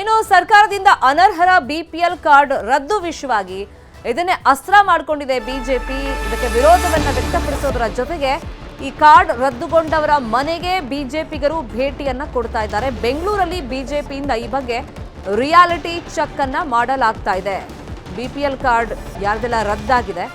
ಇನ್ನು ಸರ್ಕಾರದಿಂದ ಅನರ್ಹರ BPL card ರದ್ದು ವಿಷಯವಾಗಿ ಇದನ್ನೇ ಅಸ್ತ್ರ ಮಾಡಿಕೊಂಡಿದೆ ಬಿಜೆಪಿ. ಇದಕ್ಕೆ ವಿರೋಧವನ್ನ ವ್ಯಕ್ತಪಡಿಸೋದರ ಜೊತೆಗೆ ಈ ಕಾರ್ಡ್ ರದ್ದುಗೊಂಡವರ ಮನೆಗೆ ಬಿಜೆಪಿಗರು ಭೇಟಿಯನ್ನ ಕೊಡ್ತಾ ಇದ್ದಾರೆ. ಬೆಂಗಳೂರಲ್ಲಿ ಬಿಜೆಪಿಯಿಂದ ಈ ಬಗ್ಗೆ ರಿಯಾಲಿಟಿ ಚೆಕ್ ಅನ್ನ ಮಾಡಲಾಗ್ತಾ ಇದೆ. ಬಿಪಿಎಲ್ ಕಾರ್ಡ್ ಯಾರ್ದೆಲ್ಲ ರದ್ದಾಗಿದೆ?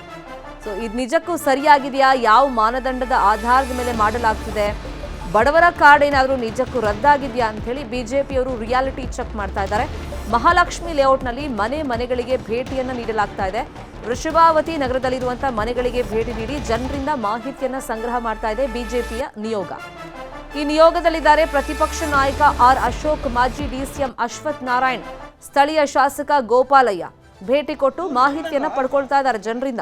ಸೊ, ಇದು ನಿಜಕ್ಕೂ ಸರಿಯಾಗಿದೆಯಾ? ಯಾವ ಮಾನದಂಡದ ಆಧಾರದ ಮೇಲೆ ಮಾಡಲಾಗ್ತಿದೆ? ಬಡವರ ಕಾರ್ಡ್ ಏನಾದರೂ ನಿಜಕ್ಕೂ ರದ್ದಾಗಿದೆಯಾ ಅಂತ ಹೇಳಿ ಬಿಜೆಪಿಯವರು ರಿಯಾಲಿಟಿ ಚೆಕ್ ಮಾಡ್ತಾ ಇದ್ದಾರೆ. ಮಹಾಲಕ್ಷ್ಮಿ ಲೇಔಟ್ನಲ್ಲಿ ಮನೆ ಮನೆಗಳಿಗೆ ಭೇಟಿಯನ್ನು ನೀಡಲಾಗ್ತಾ ಇದೆ. ವೃಷಭಾವತಿ ನಗರದಲ್ಲಿರುವಂತಹ ಮನೆಗಳಿಗೆ ಭೇಟಿ ನೀಡಿ ಜನರಿಂದ ಮಾಹಿತಿಯನ್ನು ಸಂಗ್ರಹ ಮಾಡ್ತಾ ಇದೆ ಬಿಜೆಪಿಯ ನಿಯೋಗ. ಈ ನಿಯೋಗದಲ್ಲಿದ್ದಾರೆ ಪ್ರತಿಪಕ್ಷ ನಾಯಕ ಆರ್ ಅಶೋಕ್, ಮಾಜಿ ಡಿಸಿಎಂ ಅಶ್ವಥ್ ನಾರಾಯಣ್, ಸ್ಥಳೀಯ ಶಾಸಕ ಗೋಪಾಲಯ್ಯ. ಭೇಟಿ ಕೊಟ್ಟು ಮಾಹಿತಿಯನ್ನು ಪಡ್ಕೊಳ್ತಾ ಇದ್ದಾರೆ ಜನರಿಂದ.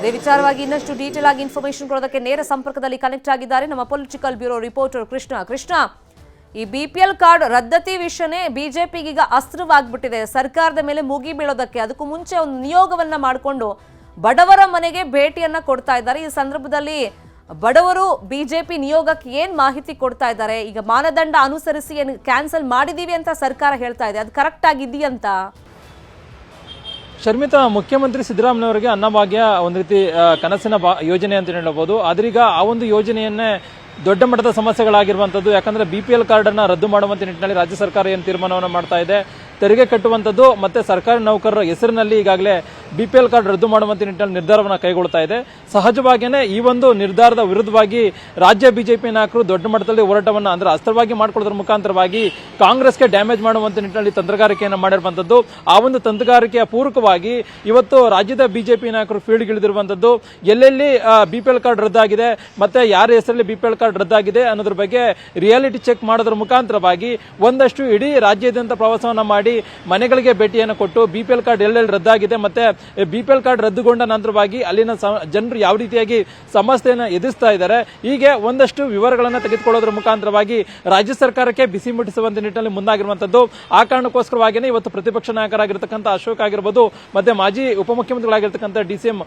ಇದೇ ವಿಚಾರವಾಗಿ ಇನ್ನಷ್ಟು ಡೀಟೇಲ್ ಆಗಿ ಇನ್ಫಾರ್ಮೇಶನ್ ಕೊಡೋದಕ್ಕೆ ನೇರ ಸಂಪರ್ಕದಲ್ಲಿ ಕನೆಕ್ಟ್ ಆಗಿದ್ದಾರೆ ನಮ್ಮ political bureau reporter Krishna. Krishna, ಈ ಬಿಪಿಎಲ್ ಕಾರ್ಡ್ ರದ್ದತಿ ವಿಷಯನೇ ಬಿಜೆಪಿಗೀಗ ಅಸ್ತ್ರವಾಗ್ಬಿಟ್ಟಿದೆ. ಸರ್ಕಾರದ ಮೇಲೆ ಮುಗಿ ಬೀಳೋದಕ್ಕೆ ಅದಕ್ಕೂ ಮುಂಚೆ ಒಂದು ನಿಯೋಗವನ್ನ ಮಾಡಿಕೊಂಡು ಬಡವರ ಮನೆಗೆ ಭೇಟಿಯನ್ನ ಕೊಡ್ತಾ ಇದ್ದಾರೆ. ಈ ಸಂದರ್ಭದಲ್ಲಿ ಬಡವರು ಬಿಜೆಪಿ ನಿಯೋಗಕ್ಕೆ ಏನ್ ಮಾಹಿತಿ ಕೊಡ್ತಾ ಇದ್ದಾರೆ? ಈಗ ಮಾನದಂಡ ಅನುಸರಿಸಿ ಏನು ಕ್ಯಾನ್ಸಲ್ ಮಾಡಿದೀವಿ ಅಂತ ಸರ್ಕಾರ ಹೇಳ್ತಾ ಇದೆ. ಅದು ಕರೆಕ್ಟ್ ಆಗಿದೆಯಂತ ಶರ್ಮಿತಾ, ಮುಖ್ಯಮಂತ್ರಿ ಸಿದ್ದರಾಮಯ್ಯವರಿಗೆ ಅನ್ನಭಾಗ್ಯ, ಒಂದು ರೀತಿ ಕನಸಿನ ಯೋಜನೆ ಅಂತ ಹೇಳಬಹುದು. ಆದ್ರೀಗ ಆ ಒಂದು ಯೋಜನೆಯನ್ನೇ ದೊಡ್ಡ ಮಟ್ಟದ ಸಮಸ್ಯೆಗಳಾಗಿರುವಂತದ್ದು ಯಾಕಂದ್ರೆ ಬಿ ಪಿ ಎಲ್ ರದ್ದು ಮಾಡುವಂತ ನಿಟ್ಟಿನಲ್ಲಿ ರಾಜ್ಯ ಸರ್ಕಾರ ಏನು ತೀರ್ಮಾನವನ್ನು ಮಾಡ್ತಾ ಇದೆ. ತೆರಿಗೆ ಕಟ್ಟುವಂಥದ್ದು ಮತ್ತೆ ಸರ್ಕಾರಿ ನೌಕರರ ಹೆಸರಿನಲ್ಲಿ ಈಗಾಗಲೇ ಬಿ ಪಿ ಎಲ್ ಕಾರ್ಡ್ ರದ್ದು ಮಾಡುವಂಥ ನಿಟ್ಟಿನಲ್ಲಿ ನಿರ್ಧಾರವನ್ನು ಕೈಗೊಳ್ತಾ ಇದೆ. ಸಹಜವಾಗಿಯೇ ಈ ಒಂದು ನಿರ್ಧಾರದ ವಿರುದ್ಧವಾಗಿ ರಾಜ್ಯ ಬಿಜೆಪಿ ನಾಯಕರು ದೊಡ್ಡ ಮಟ್ಟದಲ್ಲಿ ಹೋರಾಟವನ್ನು ಅಂದ್ರೆ ಅಸ್ತ್ರವಾಗಿ ಮಾಡಿಕೊಳ್ಳೋದ್ರ ಮುಖಾಂತರವಾಗಿ ಕಾಂಗ್ರೆಸ್ಗೆ ಡ್ಯಾಮೇಜ್ ಮಾಡುವಂಥ ನಿಟ್ಟಿನಲ್ಲಿ ತಂತ್ರಗಾರಿಕೆಯನ್ನು ಮಾಡಿರುವಂಥದ್ದು. ಆ ಒಂದು ತಂತ್ರಗಾರಿಕೆಯ ಪೂರಕವಾಗಿ ಇವತ್ತು ರಾಜ್ಯದ ಬಿಜೆಪಿ ನಾಯಕರು ಫೀಲ್ಡ್ ಇಳಿದಿರುವಂತದ್ದು ಎಲ್ಲೆಲ್ಲಿ ಬಿ ಪಿ ಎಲ್ ಕಾರ್ಡ್ ರದ್ದಾಗಿದೆ, ಮತ್ತೆ ಯಾರ ಹೆಸರಲ್ಲಿ ಬಿ ಪಿ ಎಲ್ ಕಾರ್ಡ್ ರದ್ದಾಗಿದೆ ಅನ್ನೋದ್ರ ಬಗ್ಗೆ ರಿಯಾಲಿಟಿ ಚೆಕ್ ಮಾಡೋದ್ರ ಮುಖಾಂತರವಾಗಿ ಒಂದಷ್ಟು ಇಡೀ ರಾಜ್ಯಾದ್ಯಂತ ಪ್ರವಾಸವನ್ನು ಮಾಡಿ ಮನೆಗಳಿಗೆ ಭೇಟಿಯನ್ನು ಕೊಟ್ಟು ಬಿ ಪಿ ಎಲ್ ಕಾರ್ಡ್ ಎಲ್ಲೆಲ್ಲಿ ರದ್ದಾಗಿದೆ ಮತ್ತೆ ಬಿ ಪಿ ಎಲ್ ಕಾರ್ಡ್ ರದ್ದುಗೊಂಡ ನಂತರವಾಗಿ ಅಲ್ಲಿನ ಜನರು ಯಾವ ರೀತಿಯಾಗಿ ಸಮಸ್ಯೆಯನ್ನು ಎದುರಿಸ್ತಾ ಇದ್ದಾರೆ, ಹೀಗೆ ಒಂದಷ್ಟು ವಿವರಗಳನ್ನು ತೆಗೆದುಕೊಳ್ಳೋದ್ರ ಮುಖಾಂತರವಾಗಿ ರಾಜ್ಯ ಸರ್ಕಾರಕ್ಕೆ ಬಿಸಿ ಮುಟ್ಟಿಸುವಂತ ನಿಟ್ಟಿನಲ್ಲಿ ಮುಂದಾಗಿರುವಂತದ್ದು. ಆ ಕಾರಣಕ್ಕೋಸ್ಕರವಾಗಿಯೇ ಇವತ್ತು ಪ್ರತಿಪಕ್ಷ ನಾಯಕರಾಗಿರ್ತಕ್ಕಂಥ ಅಶೋಕ್ ಆಗಿರ್ಬೋದು, ಮತ್ತೆ ಮಾಜಿ ಉಪಮುಖ್ಯಮಂತ್ರಿಗಳಾಗಿರ್ತಕ್ಕಂಥ D C M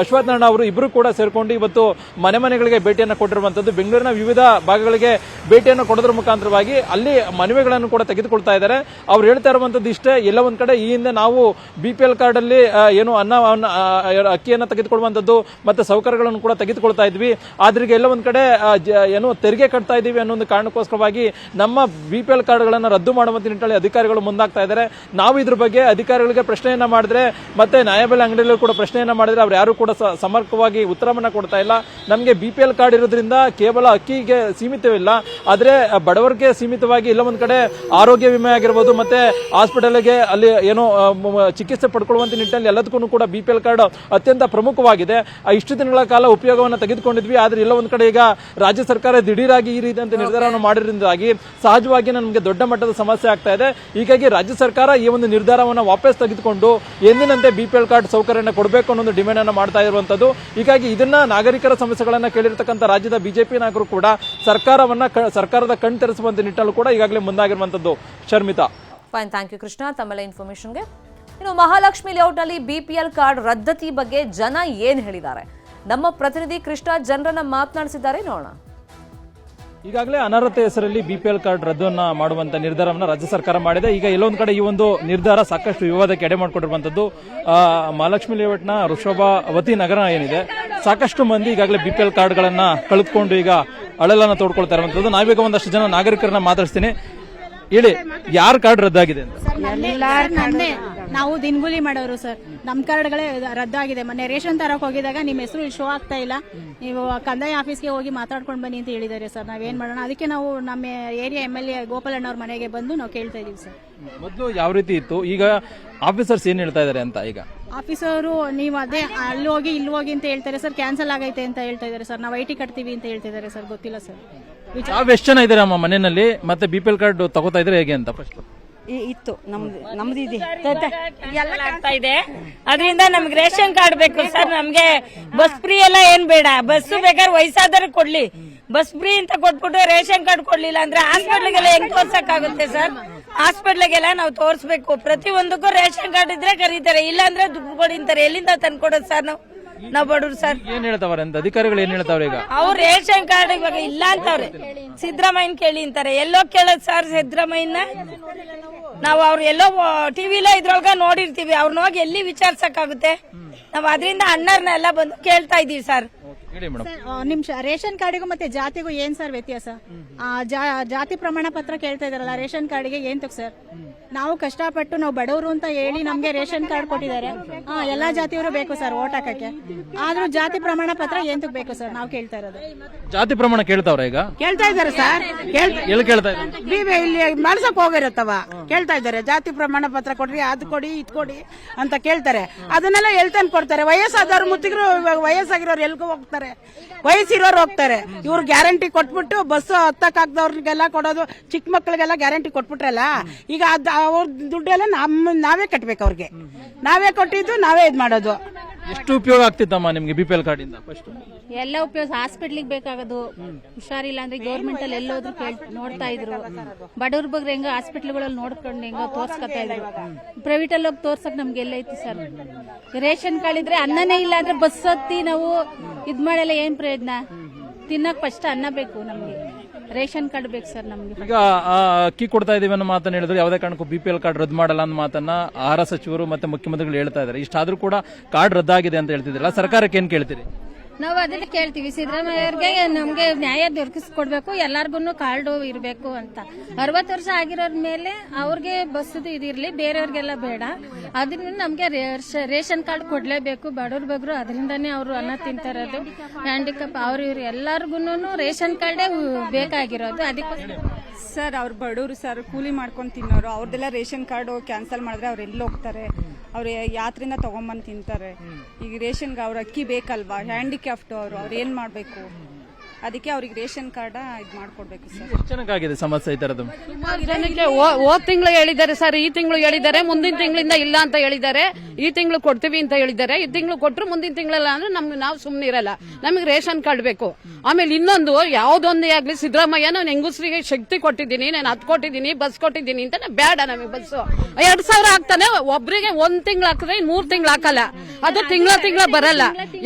Ashwath Narayana ಅವರು ಇಬ್ಬರು ಕೂಡ ಸೇರಿಕೊಂಡು ಇವತ್ತು ಮನೆ ಮನೆಗಳಿಗೆ ಭೇಟಿಯನ್ನು ಕೊಟ್ಟಿರುವಂತದ್ದು. ಬೆಂಗಳೂರಿನ ವಿವಿಧ ಭಾಗಗಳಿಗೆ ಭೇಟಿಯನ್ನು ಕೊಡೋದ್ರ ಮುಖಾಂತರವಾಗಿ ಅಲ್ಲಿ ಮನವಿಗಳನ್ನು ಕೂಡ ತೆಗೆದುಕೊಳ್ತಾ ಇದ್ದಾರೆ. ಅವ್ರು ಹೇಳ್ತಾ ಇರುವಂತದ್ದು ಇಷ್ಟೇ. ಎಲ್ಲ ಒಂದ್ ಕಡೆ ಈ ಹಿಂದೆ ನಾವು ಬಿ ಪಿ ಎಲ್ ಕಾರ್ಡ್ ಅಲ್ಲಿ ಏನು ಅನ್ನ ಅಕ್ಕಿಯನ್ನ ತೆಗೆದುಕೊಳ್ಳುವಂತದ್ದು ಮತ್ತೆ ಸೌಕರ್ಯಗಳನ್ನು ಕೂಡ ತೆಗೆದುಕೊಳ್ತಾ ಇದ್ವಿ. ಆದ್ರಿಗೆ ಎಲ್ಲ ಒಂದ್ ಕಡೆ ಏನು ತೆರಿಗೆ ಕಟ್ತಾ ಇದೀವಿ ಅನ್ನೋ ಒಂದು ಕಾರಣಕ್ಕೋಸ್ಕರವಾಗಿ ನಮ್ಮ ಬಿ ಪಿ ಎಲ್ ಕಾರ್ಡ್ಗಳನ್ನ ರದ್ದು ಮಾಡುವಂತ ನಿಟ್ಟಿನಲ್ಲಿ ಅಧಿಕಾರಿಗಳು ಮುಂದಾಗ್ತಾ ಇದ್ದಾರೆ. ನಾವು ಇದ್ರ ಬಗ್ಗೆ ಅಧಿಕಾರಿಗಳಿಗೆ ಪ್ರಶ್ನೆಯನ್ನ ಮಾಡಿದ್ರೆ, ಮತ್ತೆ ನ್ಯಾಯಬೆಲೆ ಅಂಗಡಿಯಲ್ಲೂ ಕೂಡ ಪ್ರಶ್ನೆಯನ್ನ ಮಾಡಿದ್ರೆ ಅವ್ರು ಯಾರು ಕೂಡ ಸಮರ್ಪಕವಾಗಿ ಉತ್ತರವನ್ನ ಕೊಡ್ತಾ ಇಲ್ಲ. ನಮಗೆ ಬಿ ಪಿ ಎಲ್ ಕಾರ್ಡ್ ಇರೋದ್ರಿಂದ ಕೇವಲ ಅಕ್ಕಿಗೆ ಸೀಮಿತವಿಲ್ಲ. ಆದ್ರೆ ಬಡವರಿಗೆ ಸೀಮಿತವಾಗಿ ಇಲ್ಲ ಒಂದ್ ಕಡೆ ಆರೋಗ್ಯ ವಿಮೆ ಆಗಿರ್ಬೋದು ಮತ್ತೆ ಹಾಸ್ಪಿಟಲ್ಗೆ ಅಲ್ಲಿ ಏನೋ ಚಿಕಿತ್ಸೆ ಪಡ್ಕೊಳ್ಳುವಂತ ನಿಟ್ಟಿನಲ್ಲಿ ಎಲ್ಲದಕ್ಕೂ ಕೂಡ ಬಿ ಪಿ ಎಲ್ ಕಾರ್ಡ್ ಅತ್ಯಂತ ಪ್ರಮುಖವಾಗಿದೆ. ಆ ಇಷ್ಟು ದಿನಗಳ ಕಾಲ ಉಪಯೋಗವನ್ನು ತೆಗೆದುಕೊಂಡಿದ್ವಿ. ಆದ್ರೆ ಇಲ್ಲ ಒಂದ್ ಕಡೆ ಈಗ ರಾಜ್ಯ ಸರ್ಕಾರ ದಿಢೀರಾಗಿ ಈ ರೀತಿಯಂತ ನಿರ್ಧಾರವನ್ನು ಮಾಡಿದ್ರಿಂದಾಗಿ ಸಹಜವಾಗಿ ನಮಗೆ ದೊಡ್ಡ ಮಟ್ಟದ ಸಮಸ್ಯೆ ಆಗ್ತಾ ಇದೆ. ಹೀಗಾಗಿ ರಾಜ್ಯ ಸರ್ಕಾರ ಈ ಒಂದು ನಿರ್ಧಾರವನ್ನು ವಾಪಸ್ ತೆಗೆದುಕೊಂಡು ಎಂದಿನಂತೆ ಬಿ ಪಿ ಎಲ್ ಕಾರ್ಡ್ ಸೌಕರ್ಯನ ಕೊಡಬೇಕು ಅನ್ನೋ ಒಂದು ಡಿಮ್ಯಾಂಡ್ ಅನ್ನು ಮಾಡ್ತಾ ಇರುವಂತದ್ದು. ಹೀಗಾಗಿ ಇದನ್ನ ನಾಗರಿಕರ ಸಮಸ್ಯೆಗಳನ್ನ ಕೇಳಿರ್ತಕ್ಕಂಥ ರಾಜ್ಯದ ಬಿಜೆಪಿ ನಾಯಕರು ಕೂಡ ಸರ್ಕಾರವನ್ನ ಸರ್ಕಾರದ ಕಣ್ ತೆರೆಸುವಂತ ನಿಟ್ಟಲ್ಲೂ ಕೂಡ ಈಗಾಗಲೇ ಮುಂದಾಗಿರುವಂತದ್ದು. Sharmita. Fine thank you Krishna ತಮ್ಮೆಲ್ಲ ಇನ್ಫಾರ್ಮೇಶನ್ಗೆ ಇನ್ನು ಮಹಾಲಕ್ಷ್ಮಿ ಲೇಔಟ್ನಲ್ಲಿ ಬಿಪಿಎಲ್ ಕಾರ್ಡ್ ರದ್ದತಿ ಬಗ್ಗೆ ಜನ ಏನು ಹೇಳಿದ್ದಾರೆ? ನಮ್ಮ ಪ್ರತಿನಿಧಿ ಕೃಷ್ಣ ಜನರನ್ನ ಮಾತನಾಡಿಸಿದ್ದಾರೆ ನೋಡೋಣ. ಈಗಾಗಲೇ ಅನರ್ಹತೆ ಹೆಸರಲ್ಲಿ ಬಿಪಿಎಲ್ ಕಾರ್ಡ್ ರದ್ದನ್ನ ಮಾಡುವಂತ ನಿರ್ಧಾರವನ್ನು ರಾಜ್ಯ ಸರ್ಕಾರ ಮಾಡಿದೆ. ಈಗ ಎಲ್ಲೊಂದು ಕಡೆ ಈ ಒಂದು ನಿರ್ಧಾರ ಸಾಕಷ್ಟು ವಿವಾದಕ್ಕೆ ಎಡೆ ಮಾಡಿಕೊಂಡಿರುವಂತದ್ದು ಆ, ಮಹಾಲಕ್ಷ್ಮಿ ಲೇಔಟ್ನ ವೃಷಭಾವತಿ ನಗರ ಏನಿದೆ ಸಾಕಷ್ಟು ಮಂದಿ ಈಗಾಗಲೇ ಬಿಪಿಎಲ್ ಕಾರ್ಡ್ಗಳನ್ನು ಕಳೆದುಕೊಂಡು ಈಗ ಅಳಲನ್ನು ತೋಡ್ಕೊಳ್ತಾ ಇರುವಂಥದ್ದು ನಾವೀಗ ಒಂದಷ್ಟು ಜನ ನಾಗರಿಕರನ್ನ ಮಾತಾಡ್ತೀನಿ ಹೇಳಿ ಯಾರ ಕಾರ್ಡ್ ರದ್ದಾಗಿದೆ ಅಂತ? ನನ್ನೇ ನಾವು ದಿನಗೂಲಿ ಮಾಡೋರು ಸರ್. ನಮ್ ಕಾರ್ಡ್ಗಳೇ ರದ್ದಾಗಿದೆ. ಮೊನ್ನೆ ರೇಷನ್ ತರಕ್ ಹೋಗಿದಾಗ ನಿಮ್ ಹೆಸರು ಶೋ ಆಗ್ತಾ ಇಲ್ಲ. ನೀವು ಕಂದಾಯ ಆಫೀಸ್ಗೆ ಹೋಗಿ ಮಾತಾಡ್ಕೊಂಡು ಬನ್ನಿ ಅಂತ ಹೇಳಿದ್ದಾರೆ ಸರ್. ನಾವೇನ್ ಮಾಡೋಣ? ಅದಕ್ಕೆ ನಾವು ನಮ್ಮ ಏರಿಯಾ ಎಂ ಎಲ್ ಎ ಗೋಪಾಲಣ್ಣವ್ರ ಮನೆಗೆ ಬಂದು ನಾವು ಕೇಳ್ತಾ ಇದೀವಿ ಸರ್. ಮೊದಲು ಯಾವ ರೀತಿ ಇತ್ತು? ಈಗ ಆಫೀಸರ್ಸ್ ಏನ್ ಹೇಳ್ತಾ ಇದಾರೆ ಅಂತ ಈಗ? ಆಫೀಸರು ನೀವು ಅದೇ ಅಲ್ಲಿ ಹೋಗಿ ಇಲ್ಲಿ ಹೋಗಿ ಅಂತ ಹೇಳ್ತಾರೆ ಸರ್. ಕ್ಯಾನ್ಸಲ್ ಆಗೈತೆ ಅಂತ ಹೇಳ್ತಾ ಇದ್ದಾರೆ ಸರ್. ನಾವು ಐ ಟಿ ಕಟ್ತೀವಿ ಅಂತ ಹೇಳ್ತಿದ್ದಾರೆ ಸರ್. ಗೊತ್ತಿಲ್ಲ ಸರ್. ತಾವ್ ಎಷ್ಟು ಜನ ಇದ್ದಾರೆ ಅಮ್ಮ ಮನೆಯಲ್ಲಿ? ಮತ್ತೆ ಬಿ ಪಿ ಎಲ್ ಕಾರ್ಡ್ ತಗೋತಾ ಇದ್ರೆ ಹೇಗೆ ಅಂತ ಫಸ್ಟ್ ಇ- ಇತ್ತು ನಮ್ದು ನಮ್ದು ಇದೆ. ಎಲ್ಲ ಆಗ್ತಾ ಇದೆ. ಅದರಿಂದ ನಮ್ಗೆ ರೇಷನ್ ಕಾರ್ಡ್ ಬೇಕು ಸರ್ ನಮ್ಗೆ ಬಸ್ ಫ್ರೀ ಎಲ್ಲ ಏನ್ ಬೇಡ. ಬಸ್ ಬೇಕಾದ್ರೆ ವಯಸ್ಸಾದ್ರೆ ಕೊಡ್ಲಿ. ಬಸ್ ಫ್ರೀ ಅಂತ ಕೊಟ್ಬಿಟ್ಟು ರೇಷನ್ ಕಾರ್ಡ್ ಕೊಡ್ಲಿಲ್ಲ ಅಂದ್ರೆ ಹಾಸ್ಪಿಟ್ಲಿಗೆಲ್ಲ ಹೆಂಗ್ ತೋರ್ಸಕ್ ಆಗುತ್ತೆ ಸರ್? ಹಾಸ್ಪಿಟ್ಲಿಗೆಲ್ಲ ನಾವು ತೋರಿಸ್ಬೇಕು. ಪ್ರತಿ ಒಂದಕ್ಕೂ ರೇಷನ್ ಕಾರ್ಡ್ ಇದ್ರೆ ಕರೀತಾರೆ. ಇಲ್ಲ ಅಂದ್ರೆ ದುಡ್ಡು ಕೊಡಿ ಅಂತಾರೆ ಎಲ್ಲಿಂದ ತಂದ್ಕೊಡೋದು ಸರ್ ನಾವು? ನಾವ್ ಬಡವ್ರು ಸರ್. ಏನ್ ಹೇಳ್ತಾವ್ರೆ ಅಂತ? ಅಧಿಕಾರಿಗಳು ಏನ್ ಹೇಳ್ತಾವ್ರೆ ಈಗ? ಅವ್ರು ರೇಷನ್ ಕಾರ್ಡ್ ಇವಾಗ ಇಲ್ಲ ಅಂತವ್ರೆ. ಸಿದ್ದರಾಮಯ್ಯನ್ ಕೇಳಿ ಅಂತಾರೆ. ಎಲ್ಲೋ ಕೇಳೋದ್ ಸರ್ ಸಿದ್ದರಾಮಯ್ಯನ ನಾವು ಅವ್ರು ಎಲ್ಲೋ ಟಿವಿಲ ಇದ್ರೊಳಗ ನೋಡಿರ್ತೀವಿ. ಅವ್ರನ್ನ ಹೋಗಿ ಎಲ್ಲಿ ವಿಚಾರಿಸಕ್ಕಾಗುತ್ತೆ? ನಾವ್ ಅದರಿಂದ ಅಣ್ಣರ್ನೆಲ್ಲ ಬಂದು ಕೇಳ್ತಾ ಇದೀವಿ ಸರ್. ಹೇಳಿ ಮೇಡಮ್. ನಿಮ್ ಶ- ರೇಷನ್ ಕಾರ್ಡಿಗೂ ಮತ್ತೆ ಜಾತಿಗೂ ಏನ್ ಸರ್ ವ್ಯತ್ಯಾಸ? ಆ, ಜಾ- ಜಾತಿ ಪ್ರಮಾಣ ಪತ್ರ ಕೇಳ್ತಾ ಇದಾರಲ್ಲ ರೇಷನ್ ಕಾರ್ಡಿಗೆ ಏನ್ ತಕ್ ಸರ್? ನಾವು ಕಷ್ಟಪಟ್ಟು ನಾವು ಬಡವರು ಅಂತ ಹೇಳಿ ನಮ್ಗೆ ರೇಷನ್ ಕಾರ್ಡ್ ಕೊಟ್ಟಿದ್ದಾರೆ. ಹಾ ಎಲ್ಲಾ ಜಾತಿಯವರು ಬೇಕು ಸರ್ ಓಟ್ ಹಾಕಕ್ಕೆ. ಆದ್ರೂ ಜಾತಿ ಪ್ರಮಾಣ ಪತ್ರ ಎಂತಕ್ ಬೇಕು ಸರ್ ನಾವು ಕೇಳ್ತಾ ಇರೋದು? ಜಾತಿ ಪ್ರಮಾಣ ಕೇಳ್ತಾವ್ರ ಈಗ? ಕೇಳ್ತಾ ಇದ್ದಾರೆ ಸರ್. ಕೇಳ್ತಾ ಎಲ್ಲಿ ಕೇಳ್ತಾ ಇದ್ದಾರೆ? ಇಲ್ಲಿ ಮಾಡ್ಸಕ್ ಹೋಗಿರತ್ತವ. ಕೇಳ್ತಾ ಇದ್ದಾರೆ. ಜಾತಿ ಪ್ರಮಾಣ ಪತ್ರ ಕೊಡ್ರಿ ಅದ್ ಕೊಡಿ ಇದ್ ಕೊಡಿ ಅಂತ ಕೇಳ್ತಾರೆ. ಅದನ್ನೆಲ್ಲ ಹೇಳ್ತಾನೆ ಕೊಡ್ತಾರೆ? ವಯಸ್ಸಾದವ್ರು ಮುತ್ತಿಗರು ಇವಾಗ ವಯಸ್ಸಾಗಿರೋರು ಎಲ್ಗೂ ಹೋಗ್ತಾರೆ. ವಯಸ್ಸಿರೋರು ಹೋಗ್ತಾರೆ. ಇವ್ರು ಗ್ಯಾರಂಟಿ ಕೊಟ್ಬಿಟ್ಟು ಬಸ್ ಹತ್ತಕ್ಕಾಗ್ದವ್ರಿಗೆಲ್ಲ ಕೊಡೋದು ಚಿಕ್ಕ ಮಕ್ಳಿಗೆಲ್ಲ ಗ್ಯಾರಂಟಿ ಕೊಟ್ಬಿಟ್ರಲ್ಲ? ಈಗ ಅದ್ ಅವ್ರ ದುಡ್ಡೆಲ್ಲ ನಮ್ಮ ನಾವೇ ಕಟ್ಬೇಕು ಅವ್ರಿಗೆ. ನಾವೇ ಕೊಟ್ಟಿದ್ದು ನಾವೇ ಇದು ಮಾಡೋದು. ಎಷ್ಟು ಉಪಯೋಗ ಆಗ್ತಿತ್ತಮ್ಮ ನಿಮ್ಗೆ ಬಿ ಪಿ ಎಲ್ ಕಾರ್ಡ್ ಇಂದ ಫಸ್ಟ್ ಎಲ್ಲ ಉಪಯೋಗ ಹಾಸ್ಪಿಟ್ಲಿಗೆ ಬೇಕಾಗೋದು. ಹುಷಾರಿಲ್ಲ ಅಂದ್ರೆ ಗೌರ್ಮೆಂಟ್ ಅಲ್ಲಿ ಎಲ್ಲೋದ್ರು ಕೇಳ್ ನೋಡ್ತಾ ಇದ್ರು. ಬಡವ್ರ ಬಗ್ಗೆ ಹೆಂಗ ಹಾಸ್ಪಿಟ್ಲ್ಗಳಲ್ಲಿ ನೋಡ್ಕೊಂಡು ಹೆಂಗ ತೋರ್ಸ್ಕೊತಾ ಇದ್ರು. ಪ್ರೈವೇಟ್ ಅಲ್ಲಿ ಹೋಗಿ ತೋರ್ಸಕ್ ನಮ್ಗೆ ಎಲ್ಲ ಐತಿ ಸರ್ ರೇಷನ್ ಕಾರ್ಡ್ ಇದ್ರೆ ಅನ್ನನೇ ಇಲ್ಲ ಅಂದ್ರೆ ಬಸ್ ಹತ್ತಿ ನಾವು ಇದ್ ಮಾಡಲ್ಲ ಏನ್ ಪ್ರಯೋಜನ? ತಿನ್ನಕ್ ಫಸ್ಟ್ ಅನ್ನ ಬೇಕು ನಮ್ಗೆ. ರೇಷನ್ ಕಾರ್ಡ್ ಬೇಕು ಸರ್ ನಮ್ಗೆ. ಈಗ ಆ, ಅಕ್ಕಿ ಕೊಡ್ತಾ ಇದೀವಿ ಅನ್ನೋ ಮಾತನ್ನ ಹೇಳಿದ್ರು ಯಾವುದೇ ಕಾರಣಕ್ಕೂ ಬಿ ಪಿ ಎಲ್ ಕಾರ್ಡ್ ರದ್ದು ಮಾಡಲ್ಲ ಅನ್ನೋ ಮಾತನ್ನ ಆಹಾರ ಸಚಿವರು ಮತ್ತೆ ಮುಖ್ಯಮಂತ್ರಿಗಳು ಹೇಳ್ತಾ ಇದ್ದಾರೆ. ಇಷ್ಟಾದ್ರೂ ಕೂಡ ಕಾರ್ಡ್ ರದ್ದಾಗಿದೆ ಅಂತ ಹೇಳ್ತಿದ್ರಲ್ಲ ಸರ್ಕಾರಕ್ಕೆ ಏನ್ ಕೇಳ್ತೀರಿ? ನಾವು ಅದನ್ನ ಕೇಳ್ತೀವಿ. ಸಿದ್ದರಾಮಯ್ಯವ್ರಿಗೆ ನಮಗೆ ನ್ಯಾಯ ದೊರಕಿಸ್ಕೊಡ್ಬೇಕು ಎಲ್ಲಾರ್ಗು ಕಾರ್ಡು ಇರಬೇಕು ಅಂತ. ಅರವತ್ತು ವರ್ಷ ಆಗಿರೋದ್ರ ಮೇಲೆ ಅವ್ರಿಗೆ ಬಸ್ಸದು ಇದಿರಲಿ, ಬೇರೆಯವ್ರಿಗೆಲ್ಲ ಬೇಡ. ಅದರಿಂದ ನಮಗೆ ರೇಷ- ರೇಷನ್ ಕಾರ್ಡ್ ಕೊಡ್ಲೇಬೇಕು. ಬಡವ್ರ ಬಗ್ರು ಅದರಿಂದನೇ ಅವರು ಅನ್ನ ತಿಂತಾರದು. ಹ್ಯಾಂಡಿಕಪ್ ಅವ್ರು ಇವ್ರು ಎಲ್ಲಾರ್ಗು ರೇಷನ್ ಕಾರ್ಡೇ ಬೇಕಾಗಿರೋದು. ಅದಕ್ಕೆ ಸರ್, ಅವ್ರು ಬಡವರು ಸರ್, ಕೂಲಿ ಮಾಡ್ಕೊಂಡು ತಿನ್ನೋರು ಅವ್ರದ್ದೆಲ್ಲ ರೇಷನ್ ಕಾರ್ಡು ಕ್ಯಾನ್ಸಲ್ ಮಾಡಿದ್ರೆ ಅವ್ರು ಎಲ್ಲಿ ಹೋಗ್ತಾರೆ? ಅವ್ರು ಯಾತ್ರಿಂದ ತಗೊಂಬಂದು ತಿಂತಾರೆ. ಈಗ ರೇಷನ್ಗೆ ಅವ್ರ ಅಕ್ಕಿ ಬೇಕಲ್ವಾ? ಹ್ಯಾಂಡಿಕ್ಯಾಫ್ಟ್ ಅವರು ಅವ್ರು ಏನ್ ಮಾಡಬೇಕು? ಅದಕ್ಕೆ ಅವ್ರಿಗೆ ರೇಷನ್ ಕಾರ್ಡ್ ಇದು ಮಾಡ್ಕೊಡ್ಬೇಕು ಸರ್. ಎಷ್ಟು ಜನಕ್ಕಾಗಿದೆ ಸಮಸ್ಯೆ ಈ ತರದ್ದು ಜನಕ್ಕೆ ಹೋದ್ ತಿಂಗಳು ಹೇಳಿದ್ದಾರೆ ಸರ್. ಈ ತಿಂಗಳು ಹೇಳಿದ್ದಾರೆ ಮುಂದಿನ ತಿಂಗಳಿಂದ ಇಲ್ಲ ಅಂತ ಹೇಳಿದ್ದಾರೆ. ಈ ತಿಂಗಳು ಕೊಡ್ತೀವಿ ಅಂತ ಹೇಳಿದ್ದಾರೆ. ಈ ತಿಂಗಳು ಕೊಟ್ಟರು ಮುಂದಿನ ತಿಂಗಳಲ್ಲ ಅಂದ್ರೆ ನಮ್ಗೆ ನಾವು ಸುಮ್ಮನೆ ಇರಲ್ಲ. ನಮಗೆ ರೇಷನ್ ಕಾರ್ಡ್ ಬೇಕು. ಆಮೇಲೆ ಇನ್ನೊಂದು ಯಾವ್ದೊಂದೇ ಆಗ್ಲಿ ಸಿದ್ದರಾಮಯ್ಯ ನಾನು ಹೆಂಗಸ್ರಿಗೆ ಶಕ್ತಿ ಕೊಟ್ಟಿದ್ದೀನಿ ನಾನು ಹತ್ ಕೊಟ್ಟಿದ್ದೀನಿ ಬಸ್ ಕೊಟ್ಟಿದ್ದೀನಿ ಅಂತ ನಾನ್ ಬೇಡ ನಮಗೆ ಬಸ್ ಎರಡ್ ಸಾವಿರ ಹಾಕ್ತಾನೆ ಒಬ್ರಿಗೆ ಒಂದ್ ತಿಂಗಳು ಹಾಕಿದ್ರೆ ಇನ್ ಮೂರ್ ತಿಂಗಳು ಹಾಕಲ್ಲ. ಅದು ತಿಂಗಳ ತಿಂಗಳ ಬರಲ್ಲ.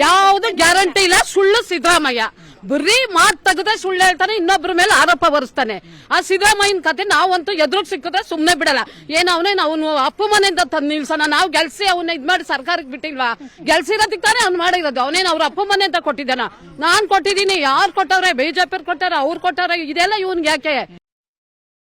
ಯಾವ್ದು ಗ್ಯಾರಂಟಿ ಇಲ್ಲ ಸುಳ್ಳು ಸಿದ್ದರಾಮಯ್ಯ. ಬರೀ ಮಾತ್ ತೆಗೆದ್ರೆ ಸುಳ್ಳು ಹೇಳ್ತಾನೆ, ಇನ್ನೊಬ್ರ ಮೇಲೆ ಆರೋಪ ಬರೆಸ್ತಾನೆ ಆ ಸಿದ್ದರಾಮಯ್ಯನ ಕತೆ ನಾವಂತೂ ಎದುರು ಸಿಕ್ಕಿದ್ರೆ ಸುಮ್ನೆ ಬಿಡಲ್ಲ. ಏನ್ ಅವನೇ, ಅವನು ಅಪ್ಪು ಮನೆಯಿಂದ ತಂದು ನಿಲ್ಸೋಣ, ನಾವು ಗೆಲ್ಸಿ ಅವನ್ನ ಇದ್ ಮಾಡಿ ಸರ್ಕಾರಕ್ಕೆ ಬಿಟ್ಟಿಲ್ವಾ? ಗೆಲ್ಸಿರೋದಕ್ಕೆ ತಾನೇ ಅವ್ನು ಮಾಡಿರೋದು. ಅವನೇನು ಅವ್ರ ಅಪ್ಪ ಮನೆ ಅಂತ ಕೊಟ್ಟಿದ್ದಾನ? ನಾನ್ ಕೊಟ್ಟಿದ್ದೀನಿ, ಯಾರು ಕೊಟ್ಟವ್ರೆ? ಬಿಜೆಪಿ ಕೊಟ್ಟಾರ, ಅವ್ರು ಕೊಟ್ಟಾರ? ಇದೆಲ್ಲ ಇವನ್ಗೆ ಯಾಕೆ?